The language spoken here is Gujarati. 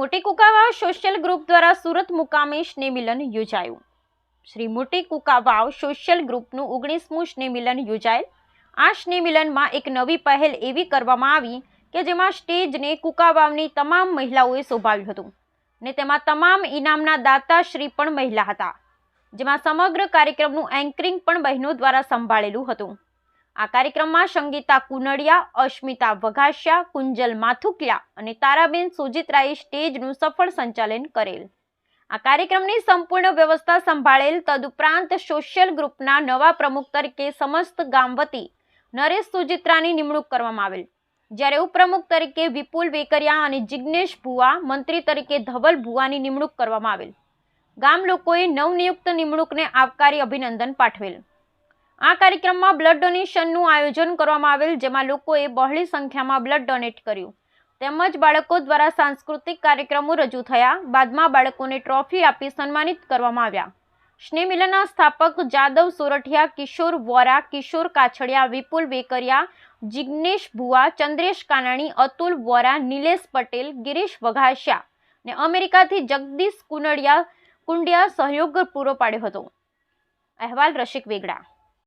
મોટી કુકાવાવ સોશિયલ ગ્રુપ દ્વારા સુરત મુકામે સ્નેહમિલન યોજાયું. શ્રી મોટી કુકાવાવ સોશિયલ ગ્રુપનું ઓગણીસમું સ્નેહમિલન યોજાયેલ. આ સ્નેહમિલનમાં એક નવી પહેલ એવી કરવામાં આવી કે જેમાં સ્ટેજને કુકાવાવની તમામ મહિલાઓએ શોભાવ્યું હતું ને તેમાં તમામ ઇનામના દાતાશ્રી પણ મહિલા હતા, જેમાં સમગ્ર કાર્યક્રમનું એન્કરિંગ પણ બહેનો દ્વારા સંભાળેલું હતું. આ કાર્યક્રમમાં સંગીતા કુનડિયા, અશ્મિતા વઘાસિયા, કુંજલ માથુકિયા અને તારાબેન સુજિત્રાએ સ્ટેજનું સફળ સંચાલન કરેલ. આ કાર્યક્રમની સંપૂર્ણ વ્યવસ્થા સંભાળેલ તદુપરાંત સોશિયલ ગ્રુપના નવા પ્રમુખ તરીકે સમસ્ત ગામ વતી નરેશ સુજિત્રાની નિમણૂક કરવામાં આવેલ. જ્યારે ઉપપ્રમુખ તરીકે વિપુલ વેકરિયા અને જિજ્ઞેશ ભુવા, મંત્રી તરીકે ધવલ ભુવાની નિમણૂક કરવામાં આવેલ. ગામ લોકોએ નવનિયુક્ત નિમણૂકને આવકારી અભિનંદન પાઠવેલ. આ કાર્યક્રમમાં બ્લડ ડોનેશનનું આયોજન કરવામાં આવેલ, જેમાં લોકોએ બહોળી સંખ્યામાં બ્લડ ડોનેટ કર્યું. તેમજ બાળકો દ્વારા સાંસ્કૃતિક કાર્યક્રમો રજૂ થયા. બાદમાં બાળકોને ટ્રોફી આપી સન્માનિત કરવામાં આવ્યા. સ્નેહમિલનના સ્થાપક જાદવ સોરઠિયા, કિશોર વોરા, કિશોર કાછડિયા, વિપુલ વેકરિયા, જિગ્નેશ ભુવા, ચંદ્રેશ કાનાણી, અતુલ વોરા, નિલેશ પટેલ, ગિરીશ વઘાસિયા ને અમેરિકાથી જગદીશ કુનડિયા કુંડિયા સહયોગ પૂરો પાડ્યો હતો. અહેવાલ રસિક વેગડા.